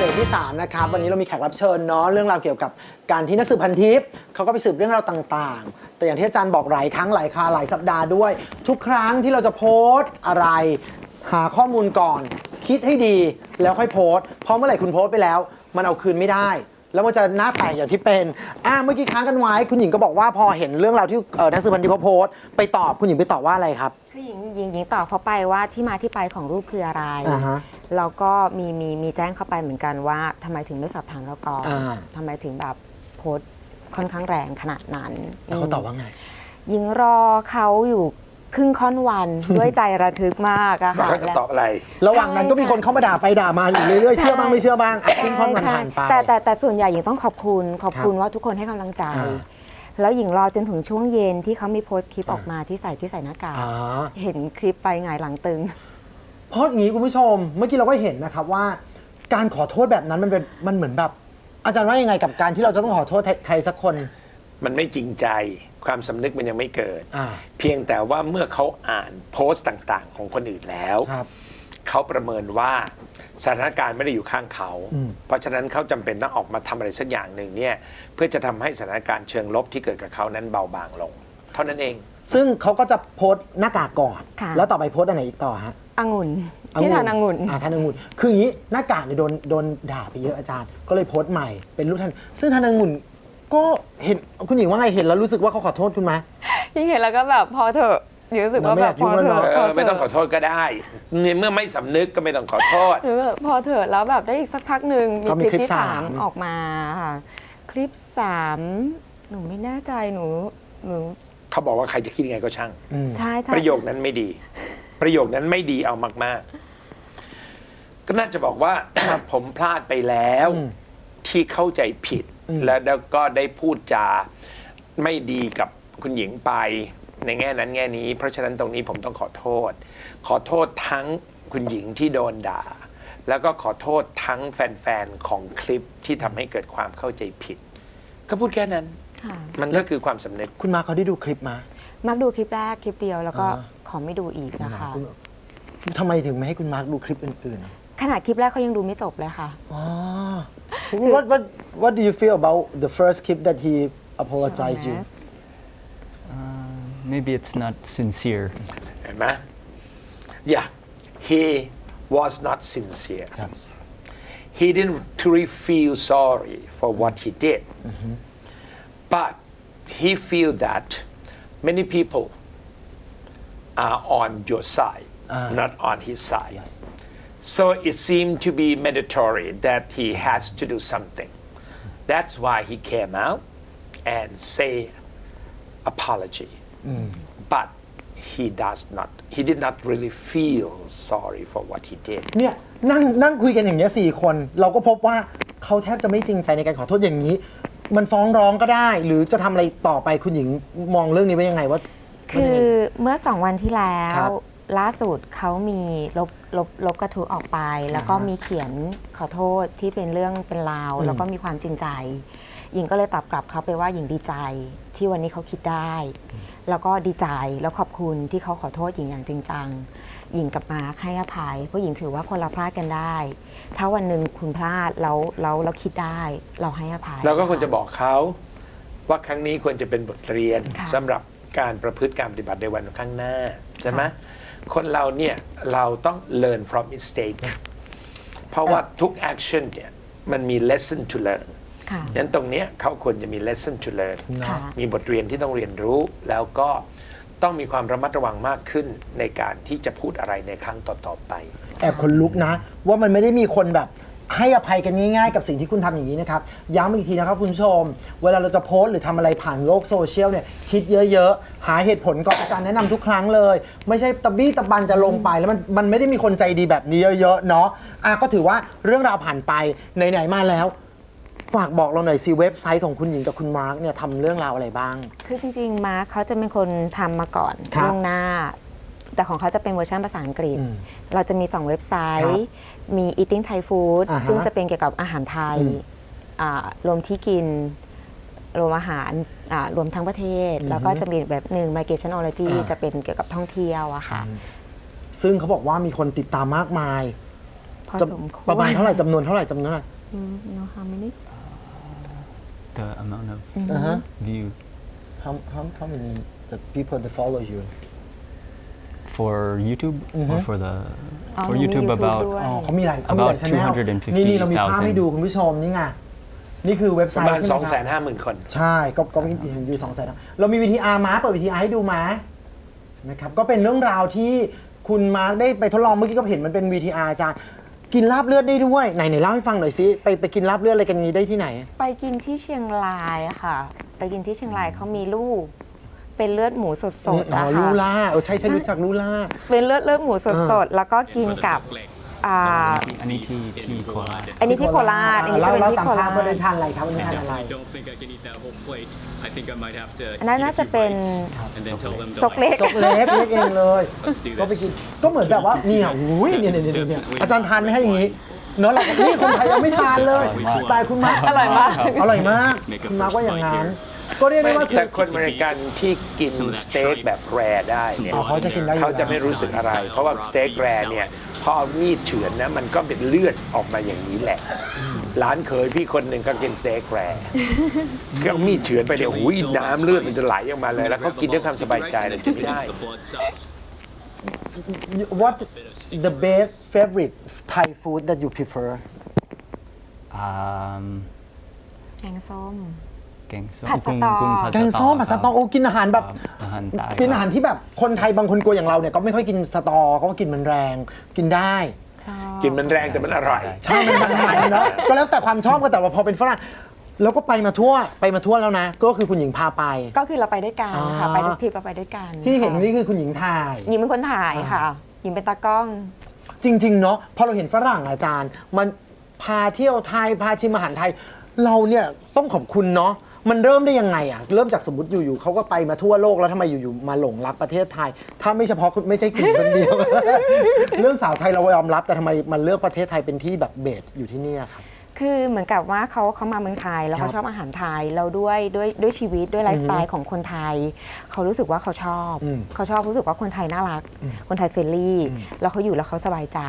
เบรกที่3นะครับวันนี้เรามีแขกรับเชิญเนาะเรื่องราวเกี่ยวกับการที่นักสืบพันทิปเขาก็ไปสืบเรื่องราวต่างๆ แต่อย่างที่อาจารย์บอกหลายครั้งหลายคราหลายสัปดาห์ด้วย ทุกครั้งที่เราจะโพสต์อะไร หาข้อมูลก่อน คิดให้ดีแล้วค่อยโพสต์เพราะเมื่อไหร่คุณโพสต์ไปแล้ว มันเอาคืนไม่ได้ แล้วมันจะหน้าแตกอย่างที่เป็นอ่าเมื่อกี้ค้างกันไว้ คุณหญิงก็บอกว่าพอเห็นเรื่องราวที่เอ่อนักสืบพันทิปเขาโพสต์ไปตอบคุณหญิงไปตอบว่าอะไรครับ คือหญิงหญิงหญิงตอบเขาไปว่าที่มาที่ไปของรูปคืออะไร อ่าฮะ แล้วก็มีมีมีแจ้งเข้าไปเหมือนกันว่าทำไมถึงไม่สอบถามเราก่อนอ่า ทำไมถึงแบบโพสต์ค่อนข้างแรงขนาดนั้นแล้วเขาตอบว่าไงหญิงรอเขาอยู่ครึ่งค่อนวัน ด้วยใจระทึกมากอะบอกค่ะให้เขาตอบอะไร ระหว่างนั้นก็มีคนเข้ามาด่าไปด่ามาอยู่เรื่อยๆ เชื่อบ้างไม่เชื่อบ้างอะทิ้งค่อนวันใช่ผ่านไป แต่แต่แต่ส่วนใหญ่หญิงต้องขอบคุณขอบคุณครับว่าทุกคนให้กำลังใจ อ่า แล้วหญิงรอจนถึงช่วงเย็นที่เขามีโพสต์คลิปอ่าออกมาที่ใส่ที่ใส่หน้ากากอ๋อ เห็นคลิปไปหงายหลังตึง เพราะอย่างนี้คุณผู้ชม เมื่อกี้เราก็เห็นนะครับว่า การขอโทษแบบนั้นมันเป็นมันเหมือนแบบ อาจารย์ว่ายังไงกับการที่เราจะต้องขอโทษใครสักคน มันไม่จริงใจความสำนึกมันยังไม่เกิด อ่า เพียงแต่ว่าเมื่อเขาอ่านโพสต์ต่างๆ ของคนอื่นแล้ว ครับ เขาประเมินว่าสถานการณ์ไม่ได้อยู่ข้างเขา อืม เพราะฉะนั้นเขาจำเป็นต้องออกมาทำอะไรสักอย่างหนึ่งเนี่ยเพื่อจะทำให้สถานการณ์เชิงลบที่เกิดกับเขานั้นเบาบางลง เท่านั้นเอง ซึ่งเขาก็จะโพสต์หน้ากากก่อน ค่ะ แล้วต่อไปโพสต์อันไหนอีกต่อฮะ องุ่นที่ทานองุ่นอ่าทานองุ่นคืออย่างนี้หน้ากากเนี่ยโดนโดนด่าไปเยอะอาจารย์ ก็เลยโพสต์ใหม่เป็นรูปท่านซึ่งทานองุ่นก็เห็นคุณหญิงว่าไงเห็นแล้วรู้สึกว่าเขาขอโทษคุณไหมยิ่งเห็นแล้วก็แบบพอเถอะหรือรู้สึกว่าแบบพอเถอะเอพออเถไม่ต้องขออะโทษก็ได้เนี่ยเมื่อไม่สำนึกก็ไม่ต้องขอโทษหรือแบบพอเถอะแล้วแบบได้อีกสักพักหนึ่งก็มีมีคลิปคลิปที่สามสามออกมาค่ะคลิปสามหนูไม่แน่ใจหนูหนูเขาบอกว่าใครจะคิดยังไงก็ช่างอืมใช่ใช่ประโยคนั้นไม่ดี ประโยคนั้นไม่ดีเอามาก ๆ ก็น่าจะบอกว่า ผมพลาดไปแล้วอืมที่เข้าใจผิดอืมแล้วก็ได้พูดจาไม่ดีกับคุณหญิงไป ในแง่นั้นแง่นี้ เพราะฉะนั้นตรงนี้ผมต้องขอโทษ ขอโทษทั้งคุณหญิงที่โดนด่า แล้วก็ขอโทษทั้งแฟนๆของคลิปที่ทำให้เกิดความเข้าใจผิด ก็พูดแค่นั้น ค่ะ มันก็คือความสำนึก คุณมาเขาได้ดูคลิปมา มักดูคลิปแรกคลิปเดียวแล้วก็อ่า ขอไม่ดูอีกนะคะคุณทำไมถึงไม่ให้คุณมาร์คดูคลิปอื่นๆขนาดคลิปแรกเขายังดูไม่จบเลยค่ะอ๋อ what what what do you feel about the first clip that he apologized you Maybe it's not sincere. เห็นไหม Yeah he was not sincere ครับ he didn't truly feel sorry for what he did but he feel that many people are on your side not on his side Yes. so it seemed to be mandatory that he has to do something that's why he came out and say apology but he does not he did not really feel sorry for what he did เนี่ยนั่งนั่งคุยกันอย่างเงี้ยสี่คน เราก็พบว่าเขาแทบจะไม่จริงใจในการขอโทษอย่างนี้ มันฟ้องร้องก็ได้ หรือจะทำอะไรต่อไปคุณหญิงมองเรื่องนี้ไว้ยังไงว่า คือเมื่อสองวันที่แล้ครัวบล่าสุดเขามีลบลบลบกระทู้ออกไป แล้วก็อ่าฮะมีเขียนขอโทษที่เป็นเรื่องเป็นราว อืม แล้วก็มีความจริงใจ หญิงก็เลยตอบกลับเขาไปว่าหญิงดีใจ ที่วันนี้เขาคิดได้ แล้วก็ดีใจแล้วขอบคุณที่เขาขอโทษหญิงอย่างจริงจังหญิงกับมาร์คให้อภัยเพราะหญิงถือว่าคนเราพลาดกันได้ ถ้าวันหนึ่งคุณพลาดแล้วแล้วเราคิดได้เราให้อภัย เราก็ควรจะบอกเขาว่าครั้งนี้ควรจะเป็นบทเรียนค่ะ สำหรับ การประพฤติการปฏิบัติในวันข้างหน้า ใช่ไหมคนเราเนี่ย เราต้อง learn from mistake เพราะว่าทุก action เนี่ยมันมี lesson to learn ค่ะ งั้นตรงเนี้ยเขาควรจะมี lesson to learn ค่ะ มีบทเรียนที่ต้องเรียนรู้ แล้วก็ต้องมีความระมัดระวังมากขึ้นในการที่จะพูดอะไรในครั้งต่อ ๆ ไป แอบคนลุกนะ ว่ามันไม่ได้มีคนแบบ ให้อภัยกันง่ายๆกับสิ่งที่คุณทำอย่างนี้นะครับ ย้ำอีกทีนะครับคุณผู้ชม เวลาเราจะโพสต์หรือทำอะไรผ่านโลกโซเชียลเนี่ยคิดเยอะๆ หาเหตุผลก่อนอาจารย์แนะนำทุกครั้งเลย ไม่ใช่ตะบี้ตะบันจะลงไปแล้วมันมันไม่ได้มีคนใจดีแบบนี้เยอะๆเนาะอะก็ถือว่าเรื่องราวผ่านไปไหนๆมาแล้ว ฝากบอกเราหน่อยสิเว็บไซต์ของคุณหญิงกับคุณมาร์กเนี่ยทำเรื่องราวอะไรบ้าง คือจริงๆ มาร์คเขาจะเป็นคนทำมาก่อนครับล่วงหน้า แต่ของเขาจะเป็นเวอร์ชันภาษาอังกฤษอืมเราจะมี 2 เว็บไซครัต์บมี Eating Thai Food อ่าฮะซึ่งจะเป็นเกี่ยวกับอาหารไทยอืมอ่ารวมที่กิน รวมอาหารอ่ารวมทั้งประเทศ อือฮึแล้วก็จะมีแบบหนึ่ง Migrationology อ่า จะเป็นเกี่ยวกับท่องเที่ยวอะค่ะ ซึ่งเขาบอกว่ามีคนติดตามมากมายพอจะสมควรประมาณเท่าไหร่จำนวนเท่าไหร่จำนวนเท่าไหร่อืม you know how many the amount of Uh-huh. view how how how many the people that follow you for YouTube Mhm. or for the อ๋อ for หนูมี YouTube YouTube about ด้วย อ๋อเขามีหลายเขามีหลาย About ชแนล250,000 นี่นี่เรามีภาพให้ดูคุณผู้ชมนี่ไงนี่คือเว็บปไซระต์มาณ ใช่2 5ไหม0 0ครับ0 0 คน ใช่ก็ก็มีอยู่สองแสนเรามีวิธีอาร์มาเปิดวิธีอาร์ให้ดูมานะครับก็เป็นเรื่องราวที่คุณมาร์คได้ไปทดลองเมื่อกี้ก็เห็นมันเป็น VTR อาจารย์กินลาบเลือดได้ด้วยไหนไหนเล่าให้ฟังหน่อยสิไปไปกินลาบเลือดอะไรกันนี้ได้ที่ไหน ไปกินที่เชียงรายอะค่ะ ไปกินที่เชียงรายเขามีลูก เป็นเลือดหมูสดๆอ๋อะอลูค่ะล่าเออใช่ใช่รู้จักลูล่า เป็นเลือดเลือดหมูสดๆ แล้วก็กินกับอ่าอันนี้ที่ที่โคราชอันนี้ที่โคราช อันนี้จะเป็นเล่าที่ตามโคภาราพชว่าได้ทานอะไรครับวันนี้ I ทานอะไร definitely don't think I can eat that whole plate. I think I might have to. อันนั้น eat a น่าจะ few เป็น bites and then tell them to ซกเล็ก ซกเล็กเล็กเองเลย Let's do ก็ไป this. กินก็เหมือนแบบว่าเนี่ยอุ้ยเนี่ยเนี่ยเนี่ยเนี่ยอาจารย์ทานไม่ให้อย่างนี้เนอะเราก็นี่คนไทยยังไม่ทานเลยแต่คุณมาร์คอร่อยมากอร่อยมากคุณมาร์คว่าอย่างนั้น ก็เรียกได้ว่าแต่คนอเมริกันที่กินสเต็กแบบแรได้เนี่ยอ๋อเขาจะกินได้อยู่เขาจะไม่แล้วรู้สึกอะไร เพราะว่าสเต็กแรเนี่ยพอเอามีดเฉือนนะมันก็เป็นเลือดออกมาอย่างนี้แหละหลานเคยพี่คนหนึ่งก็กินสเต็กแรก็เอามีดเฉือนไปเนี่ยหุยน้ำเลือดมันจะไหลออกมาเลย แล้วเขากินด้วยความสบายใจเลยกินไม่ได้ The blood cells. what the best favorite Thai food that you prefer um แกงส้ม แกงส้มผัดสกุ้งตอกุ้งผัดแกงส้มผัดสตอโอ้กินอาหารแบบอาหารใต้เป็นอาหารที่แบบคนไทยบางคนกลัวอย่างเราเนี่ยก็ไม่ค่อยกินสตอเขาก็กินมันแรงกินได้ ชอบกินมันแรงแต่มันอร่อย ใช่มันมันๆเนาะก็แล้วแต่ความชอบก็แต่ว่าพอเป็นฝรั่งแล้วก็ไปมาทั่วไปมาทั่วแล้วนะ ก็คือคุณหญิงพาไป ก็คือเราไปด้วยกันค่ะอ๋อไปทุกทริปเราไปด้วยกันที่เห็นค่ะนี่คือคุณหญิงถ่ายหญิงเป็นคนถ่ายค่ะ หญิงเป็นตากล้อง จริง ๆ เนาะพอเราเห็นฝรั่งอาจารย์ มันพาเที่ยวไทยพาชิมอาหารไทย เราเนี่ยต้องขอบคุณเนาะ มันเริ่มได้ยังไงอะเริ่มจากสมมติอยู่ๆเขาก็ไปมาทั่วโลกแล้วทำไมอยู่ๆมาหลงรักประเทศไทย ถ้าไม่เฉพาะคุณไม่ใช่คุณคนเดียว เรื่องสาวไทยเรายอมรับ แต่ทำไมมันเลือกประเทศไทยเป็นที่แบบเบสอยู่ที่เนี่ยครับ คือเหมือนกับว่าเขาเขามาเมืองไทย แล้วครัเขาบชอบอาหารไทยเราด้วยด้วยด้วยชีวิตด้วยไลฟ์สไตล์ของคนไทย เขารู้สึกว่าเขาชอบอืมเขาชอบรู้สึกว่าคนไทยน่ารัก คนไทยเฟรนลี่ แล้วเขาอยู่แล้วเขาสบายใจ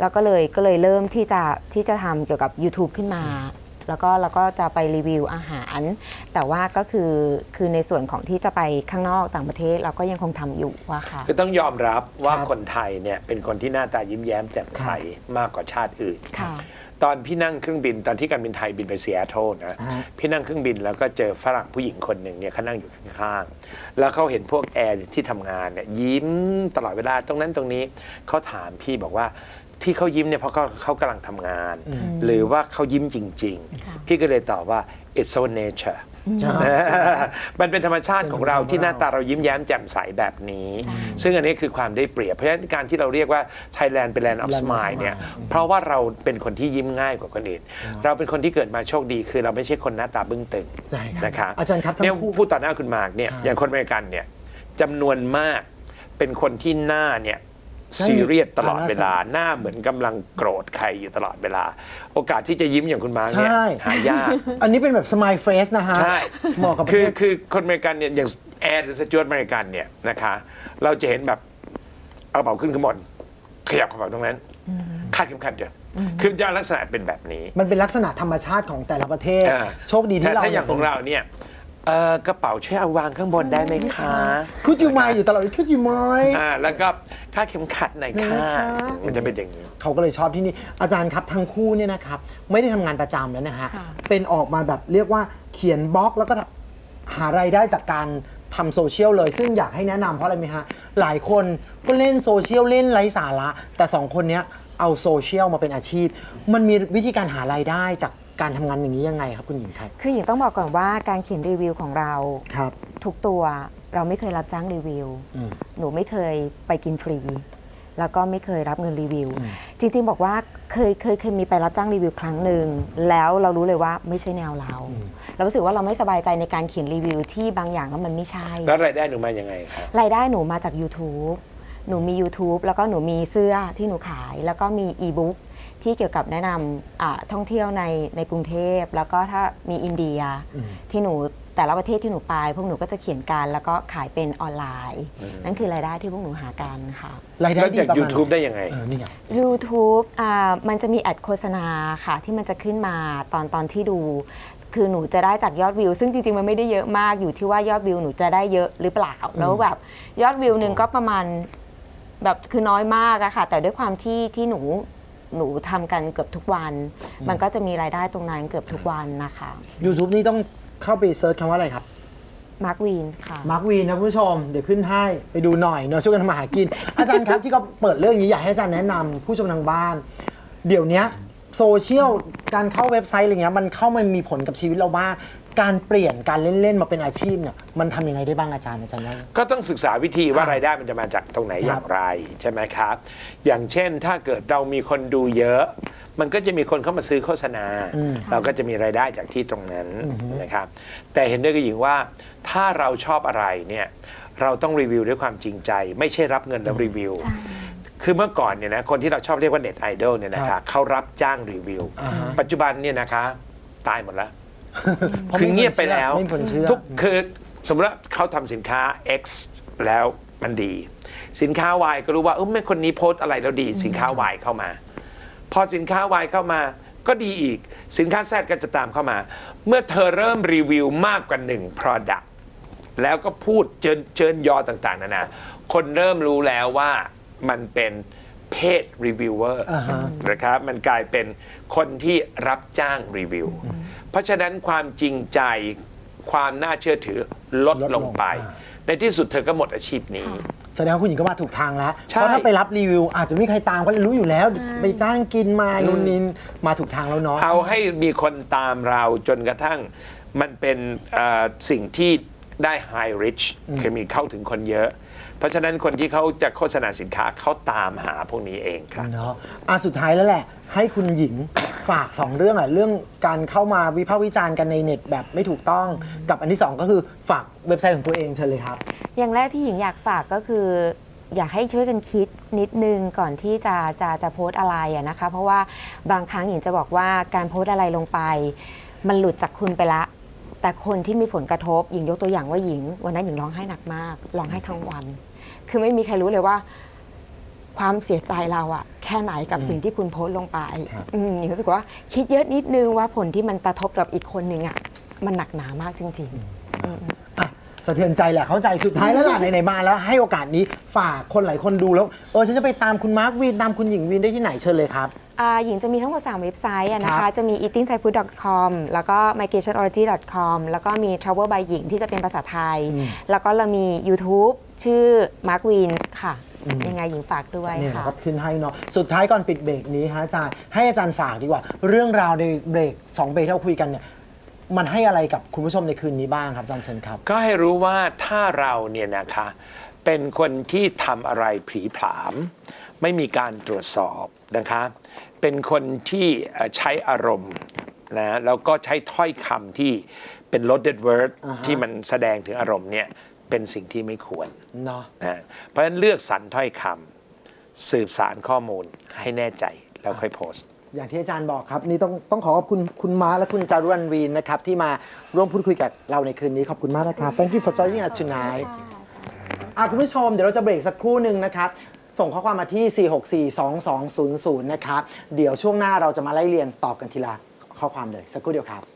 แล้วก็เลยก็เลยเริ่มที่จะที่จะทำเกี่ยวกับ YouTube ขึ้นมา แล้วก็เราก็จะไปรีวิวอาหาร แต่ว่าก็คือคือในส่วนของที่จะไปข้างนอกต่างประเทศเราก็ยังคงทำอยู่ว่าค่ะ คือต้องยอมรับว่าครับคนไทยเนี่ยเป็นคนที่หน้าตายิ้มแย้มแจ่มใสมากกว่าชาติอื่นค่ะตอนพี่นั่งเครื่องบินตอนที่การบินไทยบินไปซีแอตเทิลนะฮะพี่นั่งเครื่องบินแล้วก็เจอฝรั่งผู้หญิงคนหนึ่งเนี่ยเขานั่งอยู่ข้างๆแล้วเขาเห็นพวกแอร์ที่ทำงานเนี่ยยิ้มตลอดเวลาตรงนั้นตรงนี้เขาถามพี่บอกว่า ที่เขายิ้มเนี่ยเพราะเขาเขากำลังทำงาน หรือว่าเขายิ้มจริง ๆ พี่ก็เลยตอบว่า it's so nature มันเป็นธรรมชาติของเราที่หน้าตาเรายิ้มแย้มแจ่มใสแบบนี้ ซึ่งอันนี้คือความได้เปรียบ เพราะฉะนั้นการที่เราเรียกว่า Thailand เป็น Land of Land of Smile เนี่ย Smile เพราะว่าเราเป็นคนที่ยิ้มง่ายกว่าคนอื่น เราเป็นคนที่เกิดมาโชคดีคือเราไม่ใช่คนหน้าตาบึ้งตึงใช่ครับนะครับอาจารย์ครับทั้งเนี่ยคู่ พูดต่อหน้าคุณมาร์กเนี่ยใช่ อย่างคนอเมริกันเนี่ยจำนวนมากเป็นคนที่หน้าเนี่ยใช่ ซีเรียสตลอดอ่าเวลาหน้าเหมือนกำลังโกรธใครอยู่ตลอดเวลา โอกาสที่จะยิ้มอย่างคุณมาร์กเนี่ยใช่หายาก อันนี้เป็นแบบ smile face นะฮะใช่เหมาะกับประคือเทศคือคนอเมริกันเนี่ยอย่างแอร์หรือสจวตอเมริกันเนี่ยนะคะ เราจะเห็นแบบเอากระเป๋าขึ้นข้างบนขยับกระเป๋าตรงนั้นคาดเข็มขัดเดี๋ยวคือจะลักษณะเป็นแบบนี้ มันเป็นลักษณะธรรมชาติของแต่ละประเทศอ่าโชคดีที่แต่เราถ้าอย่างของเราเนี่ย เอ่อกระเป๋าช่วยเอาวางข้างบนได้ไหมคะ คุดยูไมอยู่ตลอดคุดยูไม อ่าแล้วก็คาดเข็มขัดหน่อยได้ไหมค่ะคะ มันจะเป็นอย่างนี้ เขาก็เลยชอบที่นี่ อาจารย์ครับทั้งคู่เนี่ยนะครับ ไม่ได้ทำงานประจำแล้วนะฮะ ค่ะ เป็นออกมาแบบเรียกว่าเขียนบล็อกแล้วก็หารายได้จากการทำโซเชียลเลย ซึ่งอยากให้แนะนำเพราะอะไรไหมฮะ หลายคนก็เล่นโซเชียลเล่นไร้สาระ แต่สองคนเนี้ยเอาโซเชียลมาเป็นอาชีพ มันมีวิธีการหารายได้จาก การทำงานอย่างนี้ยังไงครับคุณหญิงไทยคือหญิงต้องบอกก่อนว่าการเขียนรีวิวของเราครับ ทุกตัวเราไม่เคยรับจ้างรีวิว อืม หนูไม่เคยไปกินฟรี แล้วก็ไม่เคยรับเงินรีวิวจริงๆ บอกว่าเคยเคยเคยมีไปรับจ้างรีวิวครั้งหนึ่งแล้วเรารู้เลยว่าไม่ใช่แนวเรา เรารู้สึกว่าเราไม่สบายใจในการเขียนรีวิวที่บางอย่างแล้วมันไม่ใช่ แล้วรายได้หนูมายังไงครับ รายได้หนูมาจาก YouTube หนูมี YouTube แล้วก็หนูมีเสื้อที่หนูขาย แล้วก็มีอีบุ๊ก ที่เกี่ยวกับแนะนำอ่าท่องเที่ยวในในกรุงเทพ แล้วก็ถ้ามีอินเดียที่หนูแต่ละประเทศที่หนูไป พวกหนูก็จะเขียนการแล้วก็ขายเป็นออนไลน์ นั่นคือรายได้ที่พวกหนูหากันค่ะ รายได้แล้วดีจาก ประมาณ YouTube ได้ยังไง เออนี่ไง YouTube อ่ามันจะมีแอดโฆษณาค่ะ ที่มันจะขึ้นมาตอนตอนที่ดู คือหนูจะได้จากยอดวิว ซึ่งจริง ๆ มันไม่ได้เยอะมากอยู่ที่ว่ายอดวิวหนูจะได้เยอะหรือเปล่า แล้วแบบยอดวิวหนึ่งก็ประมาณแบบคือน้อยมากอะค่ะ แต่ด้วยความที่ที่หนู หนูทำกันเกือบทุกวัน มันก็จะมีรายได้ตรงนั้นเกือบทุกวันนะคะ YouTube นี่ต้องเข้าไปเซิร์ชคำว่าอะไรครับ มาร์กวีนค่ะ มาร์ควีนนะคุณผู้ชม เดี๋ยวขึ้นให้ไปดูหน่อยเนอะช่วยกันทำมาหากิน อาจารย์ครับที่เขาเปิดเรื่องนี้อยากให้อาจารย์แนะนำผู้ชมทางบ้าน เดี๋ยวเนี้ยโซเชียลการเข้าเว็บไซต์อะไรเงี้ยมันเข้ามามีผลกับชีวิตเรามาก การเปลี่ยนการเล่น ๆ มาเป็นอาชีพเนี่ยมันทำยังไงได้บ้างอาจารย์อาจารย์ว่า ก็ต้องศึกษาวิธีว่าอะรายได้มันจะมาจากตรงไหนครับอย่างไรใช่ไหมครับ อย่างเช่นถ้าเกิดเรามีคนดูเยอะ มันก็จะมีคนเข้ามาซื้อโฆษณาเราก็จะมีรายได้จากที่ตรงนั้นนะครับ แต่เห็นด้วยกับหญิงว่าถ้าเราชอบอะไรเนี่ยเราต้องรีวิวด้วยความจริงใจ ไม่ใช่รับเงินแล้วรีวิว ใช่ คือเมื่อก่อนเนี่ยนะคนที่เราชอบเรียกว่าเน็ตไอดอลเนี่ยนะครัคะบเขารับจ้างรีวิว อ่าฮะ ปัจจุบันเนี่ยนะคะ ตายหมดแล้วพราะ คือเงียบไปแล้วไม่มีคนเชื่อ ทุกคือสมมติว่าเขาทำสินค้า X แล้วมันดี สินค้า Y ก็รู้ว่าเออแม่คนนี้โพสต์อะไรแล้วดี สินค้า Y เข้ามา พอสินค้า Y เข้ามาก็ดีอีก สินค้า Z ก็จะตามเข้ามา เมื่อเธอเริ่มรีวิวมากกว่า 1 Product แล้วก็พูดเจิญเจิญยอต่างๆนานาคนเริ่มรู้แล้วว่ามันเป็นเพศรีวิวเวอร์อ่าฮะนะครับ มันกลายเป็นคนที่รับจ้างรีวิวเพ ราะฉะนั้นความจริงใจความน่าเชื่อถือลดลดลลงงไป อ่าในที่สุดเธอก็หมดอาชีพนี้ แสดงว่าคุณหญิงก็มาถูกทางแล้ว ใช่ เพราะถ้าไปรับรีวิว อาจจะไม่มีใครตามก็รู้อยู่แล้ว ไปจ้างกินมานู่นนินมาถูกทางแล้วเนาะ เอาให้มีคนตามเราจนกระทั่งมันเป็นเอ่อสิ่งที่ ได้ high reach คือมีเข้าถึงคนเยอะ เพราะฉะนั้นคนที่เขาจะโฆษณาสินค้าเขาตามหาพวกนี้เองค่ะเนาะอะสุดท้ายแล้วแหละ ให้คุณหญิง ฝากสองเรื่องอะเรื่องการเข้ามาวิพากษ์วิจารณ์กันในเน็ตแบบไม่ถูกต้องกับอันที่สองก็คือฝากเว็บไซต์ของตัวเองเชิญเลยครับ อย่างแรกที่หญิงอยากฝากก็คือ อยากให้ช่วยกันคิดนิดนึงก่อนที่จะจะจะโพสต์อะไรอะนะคะ เพราะว่าบางครั้งหญิงจะบอกว่าการโพสต์อะไรลงไป มันหลุดจากคุณไปละ แต่คนที่มีผลกระทบหญิงยกตัวอย่างว่าหญิง วันนั้นหญิงร้องไห้หนักมากร้องไห้ทั้งวัน คือไม่มีใครรู้เลยว่า ความเสียใจเราอะแค่ไหนกับสิ่งที่คุณโพสต์ลงไปครับ อืมหญิงรู้สึกว่าคิดเยอะนิดนึงว่าผลที่มันกระทบกับอีกคนหนึ่งอะมันหนักหนามากจริงๆอะสะเทือนใจแหละเข้าใจสุดท้ายแล้วล่ะ ไหนๆมาแล้วให้โอกาสนี้ฝากคนหลายคนดูแล้ว เออฉันจะไปตามคุณมาร์ควินตามคุณหญิงวินได้ที่ไหนเชิญเลยครับ อ่าหญิงจะมีทั้งหมด 3 เว็บไซต์อะนะครัคะ บจะมี eatingthaifood.com แล้วก็ migrationology.com แล้วก็มี travel by หญิงที่จะเป็นภาษาไทยแล้วก็เรามี YouTube ชื่อ Mark Wins ค่ะ ยังไงหญิงฝากด้วยเนี่ยค่ะก็ขึ้นให้เนาะสุดท้ายก่อนปิดเบรกนี้ฮะอาจารย์ให้อาจารย์ฝากดีกว่า เรื่องราวในเบรกสองเบรกที่เราคุยกันเนี่ยมันให้อะไรกับคุณผู้ชมในคืนนี้บ้างครับอาจารย์เชิญครับ ก็ให้รู้ว่าถ้าเราเนี่ยนะคะ เป็นคนที่ทำอะไรผีผลาม ไม่มีการตรวจสอบนะคะ เป็นคนที่เอ่อใช้อารมณ์นะแล้วก็ใช้ถ้อยคำที่เป็น loaded word อ่าฮะที่มันแสดงถึงอารมณ์เนี่ยเป็นสิ่งที่ไม่ควรเนาะนะเพราะฉะนั้นเลือกสรรถ้อยคำสืบสารข้อมูลให้แน่ใจแล้วค่อยโพสต์อย่างที่อาจารย์บอกครับ นี่ต้องต้องขอขอบคุณคุณม้าและคุณจารุวรรณวีนนะครับ ที่มาร่วมพูดคุยกับเราในคืนนี้ ขอบคุณมากนะครับ Thank you for joining us tonight อะคุณผู้ชมเดี๋ยวเราจะเบรกสักครู่หนึ่งนะครับ ส่งข้อความมาที่ 4642200 นะครับ เดี๋ยวช่วงหน้าเราจะมาไล่เรียงตอบกันทีละข้อความเลยสักครู่เดียวครับ